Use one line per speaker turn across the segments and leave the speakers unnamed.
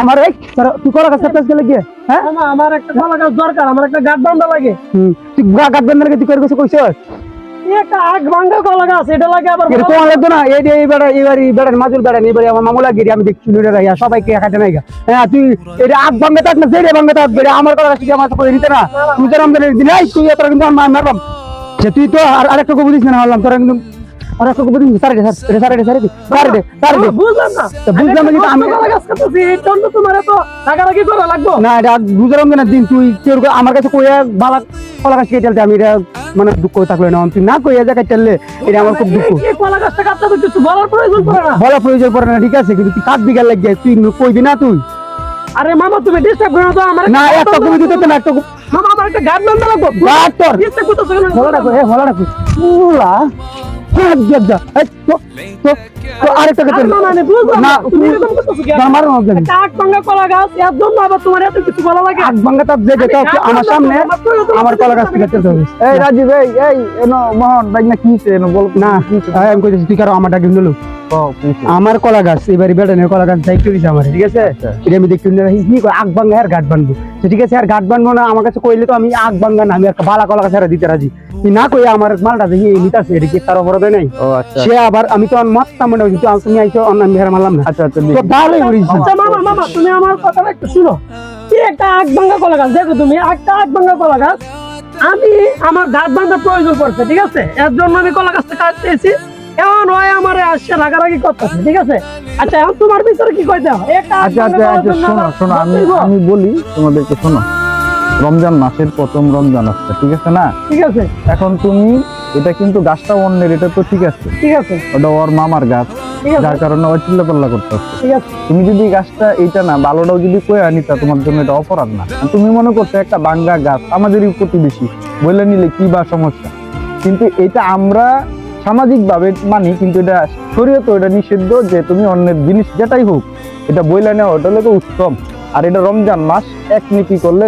আমার তুই কলা গাছ কাটতে গেলে গিয়ে হ্যাঁ?
আমার একটা কলা গাছ দরকার আমার একটা গাছ বান্ধা লাগে।
তুই গা গাছ বান্ধার তুই করে গেছে কইছ?
একটা আগ ভাঙ্গা কলা গাছ এটা লাগে আবার
তোমার লাগতো না? এই এই বেড়া এবার এই বেড়ার মাজুর বেড়া এবার আমার মামলা গিরি আমি দেখছি লুড়ে রাইয়া সবাইকে একাটে নাই হ্যাঁ তুই এটা আগ ভাঙ্গে না জেরে ভাঙ্গে থাক বেড়ে আমার কথা কি আমার করে নিতে না। তুই তো তুই তোরা কিন্তু মারবাম তুই তো আর আরেকটা কবু দিস না তোরা কিন্তু আরেকটা কবু দিস সারে দে সারে সারে দে সারে দে সারে দে সারে দে
বুঝলাম না।
তো বুঝলাম না আমি-
কলা গাছ কাটতেছি এই জন্য তোমার এত রাগারাগি করা লাগবো?
না এটা বুঝে রমজানের দিন তুই কেউ আমার কাছে কইয়া বালা কলা গাছ কেটে আমি এটা মানে দুঃখ থাকল না তুই না কইয়া যা কেটে এটা আমার খুব দুঃখ।
কলা গাছটা কাটতে তো কিছু বলার প্রয়োজন পড়ে না।
বলা প্রয়োজন পড়ে না ঠিক আছে কিন্তু তুই কাট লাগিয়ে তুই কইবি না তুই?
আরে মামা তুমি ডিস্টার্ব করো তো আমার
না একটা কবি দিতে না একটা
মামা আমার একটা বান্ধা লাগবো।
গাছ তোর
ডিস্টার্ব করতেছো কেন?
হলা রাখো এ হলা রাখো পুলা হাত দিয়ে যা। তো তো তো আরেকটা
আরে
কেটে
মামা, বুঝলাম
না।
না, তুমি এরকম করতেছো কেন?
না মারো না জানি।
একটা আগ কলা গাছ এর জন্য আবার তোমার এত কিছু বলা লাগে?
আগ ভাঙ্গা তাপ যে যেটা আমার সামনে? আমার কলা গাছ
এই রাজীব এই এই এনো মোহন ভাই না কি হইছে এনো বল
না এই আমি কইতেছি তুই কারও আমারটা কিন্তু লু আমার কলা গাছ এবারে বেড়ানের কলা গাছ দায়িত্ব দিছে আমার ঠিক আছে? এটা আমি দেখতে নিয়ে কি আগ ভাঙ্গা আর গাছ বানবো তো ঠিক আছে আর গাছ বানবো না আমার কাছে কইলে তো আমি আগ না আমি একটা বালা কলা গাছ আর দিতে রাজি। না কই আমার মালটা দেখি নিতাছে এটা কি তার অপরাধ নাই?
আচ্ছা।
সে আবার আমি তো মারতাম মনে হচ্ছে তুমি আইছো অন্য আমি হেরা মারলাম না।
আচ্ছা আচ্ছা
তো করিস।
আচ্ছা মামা মামা তুমি আমার কথাটা একটু শুনো। কি একটা আগ ভাঙ্গা কলা গাছ দেখো তুমি? একটা আগ কলা গাছ আমি আমার গাছ বান্ধার প্রয়োজন পড়ছে ঠিক আছে? এর জন্য আমি কলা গাছটা কাটতেছি এমন হয় আসছে রাগারাগি করতেছে ঠিক আছে? আচ্ছা এখন তোমার ভিতরে কি কইতে
আচ্ছা আচ্ছা আচ্ছা শোনো শোনো আমি আমি বলি তোমাদেরকে শোনো। রমজান মাসের প্রথম রমজান আসছে ঠিক আছে না?
ঠিক আছে।
এখন তুমি এটা কিন্তু গাছটা অন্যের এটা তো ঠিক আছে।
ঠিক আছে।
ওটা ওর মামার গাছ যার কারণে ও চিল্লা পাল্লা করতে তুমি যদি গাছটা এইটা না ভালোটাও যদি কয়ে আনিতা তোমার জন্য এটা অপরাধ না। তুমি মনে করছ একটা বাঙ্গা গাছ আমাদেরই প্রতিবেশী বলে নিলে কি বা সমস্যা? কিন্তু এটা আমরা সামাজিক ভাবে মানি কিন্তু এটা শরীয়ত এটা নিষিদ্ধ যে তুমি অন্যের জিনিস যেটাই হোক এটা বইলা নেওয়া ওটা লোকে উত্তম। আর এটা রমজান মাস এক নিকি করলে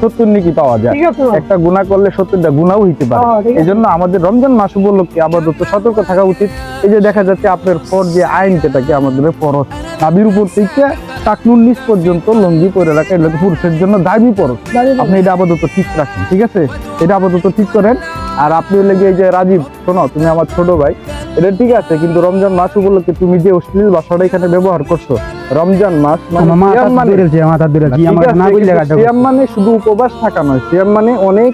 সত্তর নিকি পাওয়া যায়। একটা গুণা করলে সত্তরটা গুণাও হইতে পারে। এই জন্য আমাদের রমজান মাস উপলক্ষে আপাতত সতর্ক থাকা উচিত। এই যে দেখা যাচ্ছে আপনার ফর যে আইন যেটাকে আমাদের ফরজ। নাবির উপর থেকে টাকনুর নিচ পর্যন্ত লঙ্গি করে রাখা পুরুষের জন্য দাবি ফরজ আপনি এটা আপাতত ঠিক রাখেন ঠিক আছে? এটা আপাতত ঠিক করেন। আর আপনি লেগে যে রাজীব শোনো তুমি আমার ছোট ভাই এটা ঠিক আছে কিন্তু রমজান মাস উপলক্ষে তুমি যে অশ্লীল ভাষাটা এখানে ব্যবহার করছ রমজান মাস মানে মানে মানে শুধু উপবাস থাকা নয় সিয়াম মানে অনেক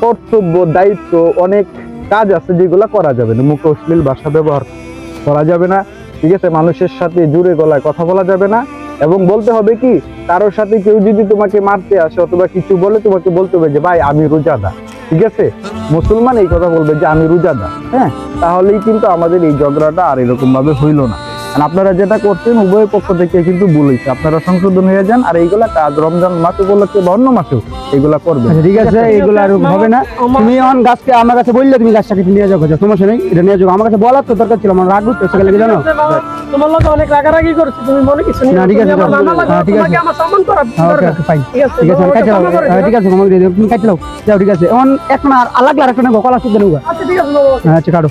কর্তব্য দায়িত্ব অনেক কাজ আছে যেগুলো করা যাবে না মুখে অশ্লীল ভাষা ব্যবহার করা যাবে না ঠিক আছে? মানুষের সাথে জুড়ে গলায় কথা বলা যাবে না এবং বলতে হবে কি, কারোর সাথে কেউ যদি তোমাকে মারতে আসে অথবা কিছু বলে, তোমাকে বলতে হবে যে, ভাই, আমি রোজাদা। ঠিক আছে? মুসলমান এই কথা বলবে যে, আমি রোজাদা। হ্যাঁ? তাহলেই কিন্তু আমাদের এই ঝগড়াটা আর এরকম ভাবে হইল না। আপনারা যেটা করছেন উভয় পক্ষ থেকে কিন্তু ভুল হয়েছে। আপনারা সংশোধন হয়ে যান আর এইগুলা কাজ রমজান মাস উপলক্ষে বা অন্য মাসেও এইগুলা করবেন।
আচ্ছা, ঠিক আছে এগুলো আর হবে না। তুমি এখন গাছকে আমার কাছে বললে তুমি গাছটা কেটে নিয়ে যাও সমস্যা নেই। এটা নিয়ে যাও। আমার কাছে বলার তো দরকার ছিল আমার রাগ উঠতে সেখানে কি জানো?
ঠিক আছে, বাবা, তোমার লোক অনেক রাগারাগি করছে তুমি মনে কিছু
না, ঠিক আছে,
আমার
ঠিক আছে।
মামা লাগো,
হ্যাঁ, ঠিক আছে।
আমার সম্মান করা
হ্যাঁ,
ঠিক আছে
ঠিক আছে হ্যাঁ,
দিও।
ঠিক আছে করে দিও। তুমি কাটতে যাও ঠিক আছে। এখন এখন আর আলাগ আর একটা নেব কলা শুদ্ধ নেব
আচ্ছা ঠিক আছে
হ্যাঁ আচ্ছা কাটো।